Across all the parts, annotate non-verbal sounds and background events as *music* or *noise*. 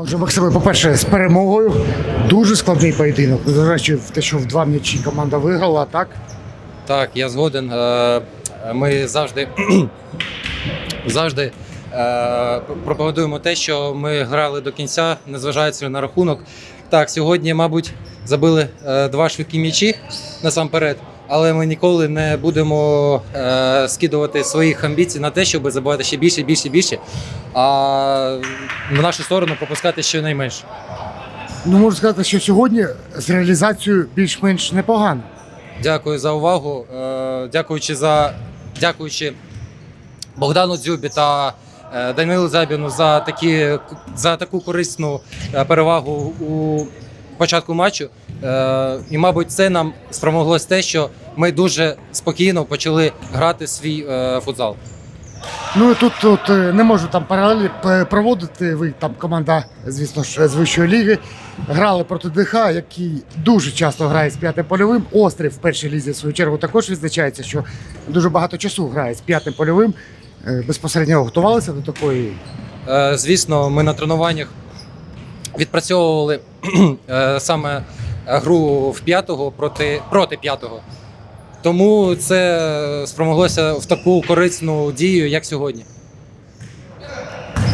Отже, Максиме, по-перше, з перемогою дуже складний поєдинок. Незважаючи в те, що в два м'ячі команда виграла, так? Так, я згоден. Е, Ми завжди, *clears throat* завжди е, проповідуємо те, що ми грали до кінця, незважаючи на рахунок. Так, сьогодні, мабуть, забили е, два швидкі м'ячі насамперед, але ми ніколи не будемо е, скидувати своїх амбіцій на те, щоб забивати ще більше, більше, більше, а в нашу сторону пропускати щонайменше. Ну, можу сказати, що сьогодні з реалізацією більш-менш непогано. Дякую за увагу. Е, Дякуючи за дякуючи Богдану Дзюбі та е, Данилу Забіну за такі за таку корисну е, перевагу у початку матчу. Е, І, мабуть, це нам спромоглось те, що ми дуже спокійно почали грати свій е, футзал. Ну і тут, тут е, не можу там паралелі проводити. Ви там команда, звісно ж, з вищої ліги. Грали проти ДХ, який дуже часто грає з п'ятим польовим. Острів в першій лізі, в свою чергу, також відзначається, що дуже багато часу грає з п'ятим польовим. Безпосередньо готувалися до такої. Звісно, ми на тренуваннях відпрацьовували *clears throat* е, саме гру в п'ятого проти, проти п'ятого. Тому це спромоглося в таку корисну дію, як сьогодні.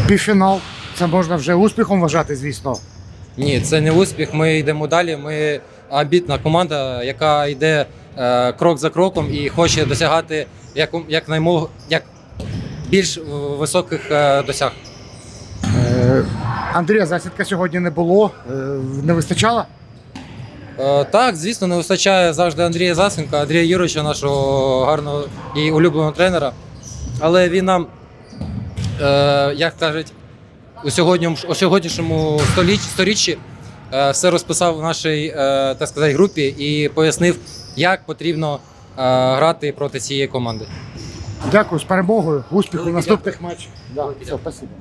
Півфінал. Це можна вже успіхом вважати, звісно. Ні, це не успіх. Ми йдемо далі. Ми амбітна команда, яка йде е, крок за кроком і хоче досягати як, як, наймо, як більш високих е, досяг. Е, Андрія Засідка сьогодні не було, е, не вистачало. Е, Так, звісно, не вистачає завжди Андрія Засенка, Андрія Юровича, нашого гарного і улюбленого тренера. Але він нам, е, як кажуть, у сьогоднішньому, сторіччі все розписав в нашій так сказати, групі і пояснив, як потрібно грати проти цієї команди. Дякую з перемогою. Успіху в наступних матчах. Да, все, спасибо.